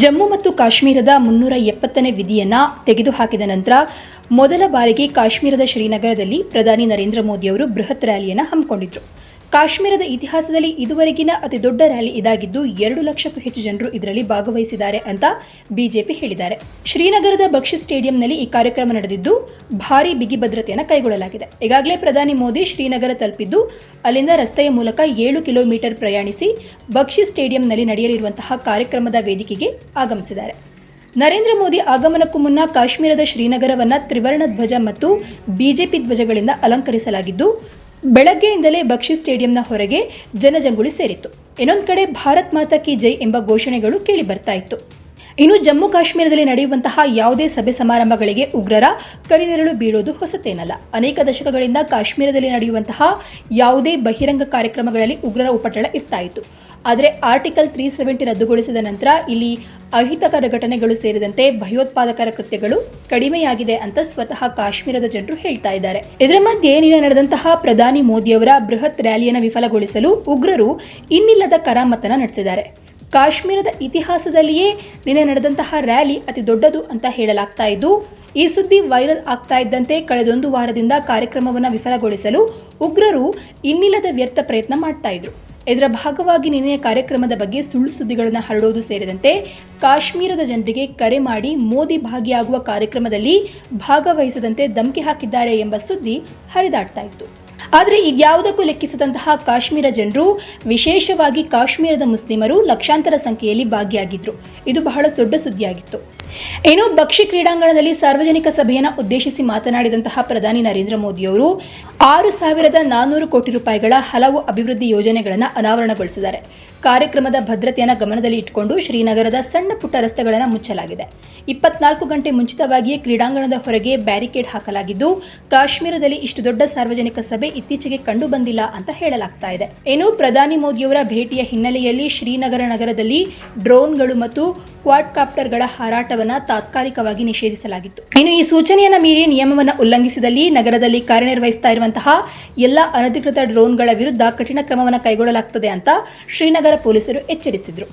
ಜಮ್ಮು ಮತ್ತು ಕಾಶ್ಮೀರದ ಮುನ್ನೂರ ಎಪ್ಪತ್ತನೇ ವಿಧಿಯನ್ನ ತೆಗೆದುಹಾಕಿದ ನಂತರ ಮೊದಲ ಬಾರಿಗೆ ಕಾಶ್ಮೀರದ ಶ್ರೀನಗರದಲ್ಲಿ ಪ್ರಧಾನಿ ನರೇಂದ್ರ ಮೋದಿಯವರು ಬೃಹತ್ ರ್ಯಾಲಿಯನ್ನು ಹಮ್ಮಿಕೊಂಡಿದ್ರು. ಕಾಶ್ಮೀರದ ಇತಿಹಾಸದಲ್ಲಿ ಇದುವರೆಗಿನ ಅತಿ ದೊಡ್ಡ ರ್ಯಾಲಿ ಇದಾಗಿದ್ದು ಎರಡು ಲಕ್ಷಕ್ಕೂ ಹೆಚ್ಚು ಜನರು ಇದರಲ್ಲಿ ಭಾಗವಹಿಸಿದ್ದಾರೆ ಅಂತ ಬಿಜೆಪಿ ಹೇಳಿದ್ದಾರೆ. ಶ್ರೀನಗರದ ಬಕ್ಷಿ ಸ್ಟೇಡಿಯಂನಲ್ಲಿ ಈ ಕಾರ್ಯಕ್ರಮ ನಡೆದಿದ್ದು ಭಾರೀ ಬಿಗಿ ಭದ್ರತೆಯನ್ನು ಕೈಗೊಳ್ಳಲಾಗಿದೆ. ಈಗಾಗಲೇ ಪ್ರಧಾನಿ ಮೋದಿ ಶ್ರೀನಗರ ತಲುಪಿದ್ದು ಅಲ್ಲಿಂದ ರಸ್ತೆಯ ಮೂಲಕ ಏಳು ಕಿಲೋಮೀಟರ್ ಪ್ರಯಾಣಿಸಿ ಬಕ್ಷಿ ಸ್ಟೇಡಿಯಂನಲ್ಲಿ ನಡೆಯಲಿರುವಂತಹ ಕಾರ್ಯಕ್ರಮದ ವೇದಿಕೆಗೆ ಆಗಮಿಸಿದ್ದಾರೆ. ನರೇಂದ್ರ ಮೋದಿ ಆಗಮನಕ್ಕೂ ಮುನ್ನ ಕಾಶ್ಮೀರದ ಶ್ರೀನಗರವನ್ನು ತ್ರಿವರ್ಣ ಧ್ವಜ ಮತ್ತು ಬಿಜೆಪಿ ಧ್ವಜಗಳಿಂದ ಅಲಂಕರಿಸಲಾಗಿದ್ದು ಬೆಳಗ್ಗೆಯಿಂದಲೇ ಬಕ್ಷಿ ಸ್ಟೇಡಿಯಂನ ಹೊರಗೆ ಜನಜಂಗುಳಿ ಸೇರಿತ್ತು. ಇನ್ನೊಂದು ಕಡೆ ಭಾರತ್ ಮಾತಾ ಕಿ ಜೈ ಎಂಬ ಘೋಷಣೆಗಳು ಕೇಳಿ ಬರ್ತಾ ಇತ್ತು. ಇನ್ನು ಜಮ್ಮು ಕಾಶ್ಮೀರದಲ್ಲಿ ನಡೆಯುವಂತಹ ಯಾವುದೇ ಸಭೆ ಸಮಾರಂಭಗಳಿಗೆ ಉಗ್ರರ ಕರಿನೆರಳು ಬೀಳೋದು ಹೊಸತೇನಲ್ಲ. ಅನೇಕ ದಶಕಗಳಿಂದ ಕಾಶ್ಮೀರದಲ್ಲಿ ನಡೆಯುವಂತಹ ಯಾವುದೇ ಬಹಿರಂಗ ಕಾರ್ಯಕ್ರಮಗಳಲ್ಲಿ ಉಗ್ರರ ಉಪಟಳ ಇರ್ತಾ ಇತ್ತು. ಆದರೆ ಆರ್ಟಿಕಲ್ ತ್ರೀ ಸೆವೆಂಟಿ ರದ್ದುಗೊಳಿಸಿದ ನಂತರ ಇಲ್ಲಿ ಅಹಿತಕರ ಘಟನೆಗಳು ಸೇರಿದಂತೆ ಭಯೋತ್ಪಾದಕರ ಕೃತ್ಯಗಳು ಕಡಿಮೆಯಾಗಿದೆ ಅಂತ ಸ್ವತಃ ಕಾಶ್ಮೀರದ ಜನರು ಹೇಳ್ತಾ ಇದ್ದಾರೆ. ಇದರ ಮಧ್ಯೆ ನಿನ್ನೆ ನಡೆದಂತಹ ಪ್ರಧಾನಿ ಮೋದಿಯವರ ಬೃಹತ್ ರ್ಯಾಲಿಯನ್ನು ವಿಫಲಗೊಳಿಸಲು ಉಗ್ರರು ಇನ್ನಿಲ್ಲದ ಕರಾಮತನ ನಡೆಸಿದ್ದಾರೆ. ಕಾಶ್ಮೀರದ ಇತಿಹಾಸದಲ್ಲಿಯೇ ನಿನ್ನೆ ನಡೆದಂತಹ ರ್ಯಾಲಿ ಅತಿ ದೊಡ್ಡದು ಅಂತ ಹೇಳಲಾಗ್ತಾ ಇದ್ದು, ಈ ಸುದ್ದಿ ವೈರಲ್ ಆಗ್ತಾ ಇದ್ದಂತೆ ಕಳೆದೊಂದು ವಾರದಿಂದ ಕಾರ್ಯಕ್ರಮವನ್ನು ವಿಫಲಗೊಳಿಸಲು ಉಗ್ರರು ಇನ್ನಿಲ್ಲದ ವ್ಯರ್ಥ ಪ್ರಯತ್ನ ಮಾಡ್ತಾ ಇದ್ರು. ಇದರ ಭಾಗವಾಗಿ ನಿನ್ನೆಯ ಕಾರ್ಯಕ್ರಮದ ಬಗ್ಗೆ ಸುಳ್ಳು ಸುದ್ದಿಗಳನ್ನು ಹರಡೋದು ಸೇರಿದಂತೆ ಕಾಶ್ಮೀರದ ಜನರಿಗೆ ಕರೆ ಮಾಡಿ ಮೋದಿ ಭಾಗಿಯಾಗುವ ಕಾರ್ಯಕ್ರಮದಲ್ಲಿ ಭಾಗವಹಿಸದಂತೆ ಧಮಕಿ ಹಾಕಿದ್ದಾರೆ ಎಂಬ ಸುದ್ದಿ ಹರಿದಾಡ್ತಾ ಇತ್ತು. ಆದರೆ ಇದ್ಯಾವುದಕ್ಕೂ ಲೆಕ್ಕಿಸದಂತಹ ಕಾಶ್ಮೀರ ಜನರು, ವಿಶೇಷವಾಗಿ ಕಾಶ್ಮೀರದ ಮುಸ್ಲಿಮರು ಲಕ್ಷಾಂತರ ಸಂಖ್ಯೆಯಲ್ಲಿ ಭಾಗಿಯಾಗಿದ್ರು. ಇದು ಬಹಳ ದೊಡ್ಡ ಸುದ್ದಿಯಾಗಿತ್ತು. ಇನ್ನು ಬಕ್ಷಿ ಕ್ರೀಡಾಂಗಣದಲ್ಲಿ ಸಾರ್ವಜನಿಕ ಸಭೆಯನ್ನು ಉದ್ದೇಶಿಸಿ ಮಾತನಾಡಿದಂತಹ ಪ್ರಧಾನಿ ನರೇಂದ್ರ ಮೋದಿಯವರು ಆರು ಸಾವಿರದ ನಾನ್ನೂರು ಕೋಟಿ ರೂಪಾಯಿಗಳ ಹಲವು ಅಭಿವೃದ್ಧಿ ಯೋಜನೆಗಳನ್ನು ಅನಾವರಣಗೊಳಿಸಿದ್ದಾರೆ. ಕಾರ್ಯಕ್ರಮದ ಭದ್ರತೆಯನ್ನು ಗಮನದಲ್ಲಿ ಇಟ್ಟುಕೊಂಡು ಶ್ರೀನಗರದ ಸಣ್ಣ ಪುಟ್ಟ ರಸ್ತೆಗಳನ್ನು ಮುಚ್ಚಲಾಗಿದೆ. ಇಪ್ಪತ್ನಾಲ್ಕು ಗಂಟೆ ಮುಂಚಿತವಾಗಿಯೇ ಕ್ರೀಡಾಂಗಣದ ಹೊರಗೆ ಬ್ಯಾರಿಕೇಡ್ ಹಾಕಲಾಗಿದ್ದು, ಕಾಶ್ಮೀರದಲ್ಲಿ ಇಷ್ಟು ದೊಡ್ಡ ಸಾರ್ವಜನಿಕ ಸಭೆ ಇತ್ತೀಚೆಗೆ ಕಂಡು ಬಂದಿಲ್ಲ ಅಂತ ಹೇಳಲಾಗ್ತಾ ಇದೆ. ಇನ್ನು ಪ್ರಧಾನಿ ಮೋದಿಯವರ ಭೇಟಿಯ ಹಿನ್ನೆಲೆಯಲ್ಲಿ ಶ್ರೀನಗರ ನಗರದಲ್ಲಿ ಡ್ರೋನ್ಗಳು ಮತ್ತು ಕ್ವಾಡ್ಕಾಪ್ಟರ್ಗಳ ಹಾರಾಟವನ್ನು ತಾತ್ಕಾಲಿಕವಾಗಿ ನಿಷೇಧಿಸಲಾಗಿತ್ತು. ಇನ್ನು ಈ ಸೂಚನೆಯನ್ನು ಮೀರಿ ನಿಯಮವನ್ನು ಉಲ್ಲಂಘಿಸಿದಲ್ಲಿ ನಗರದಲ್ಲಿ ಕಾರ್ಯನಿರ್ವಹಿಸ್ತಾ ಇರುವಂತಹ ಎಲ್ಲ ಅನಧಿಕೃತ ಡ್ರೋನ್ಗಳ ವಿರುದ್ಧ ಕಠಿಣ ಕ್ರಮವನ್ನು ಕೈಗೊಳ್ಳಲಾಗುತ್ತದೆ ಅಂತ ಶ್ರೀನಗರ ಪೊಲೀಸರು ಎಚ್ಚರಿಸಿದ್ರು.